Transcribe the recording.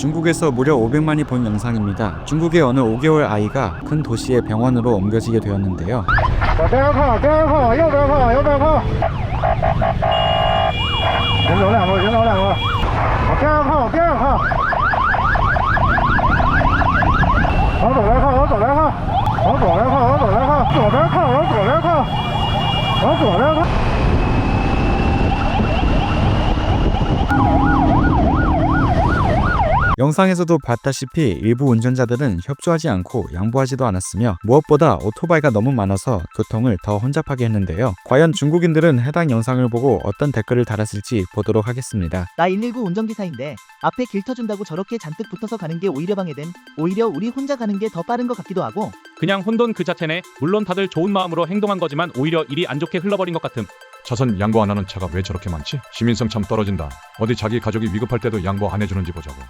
중국에서 무려 500만이 본 영상입니다. 중국의 어느 5개월 아이가 큰 도시의 병원으로 옮겨지게 되었는데요. 영상에서도 봤다시피 일부 운전자들은 협조하지 않고 양보하지도 않았으며 무엇보다 오토바이가 너무 많아서 교통을 더 혼잡하게 했는데요. 과연 중국인들은 해당 영상을 보고 어떤 댓글을 달았을지 보도록 하겠습니다. 나 119 운전기사인데 앞에 길 터준다고 저렇게 잔뜩 붙어서 가는 게 오히려 방해됨. 오히려 우리 혼자 가는 게 더 빠른 것 같기도 하고 그냥 혼돈 그 자체네. 물론 다들 좋은 마음으로 행동한 거지만 오히려 일이 안 좋게 흘러버린 것 같음. 차선 양보 안 하는 차가 왜 저렇게 많지? 시민성 참 떨어진다. 어디 자기 가족이 위급할 때도 양보 안 해주는지 보자고.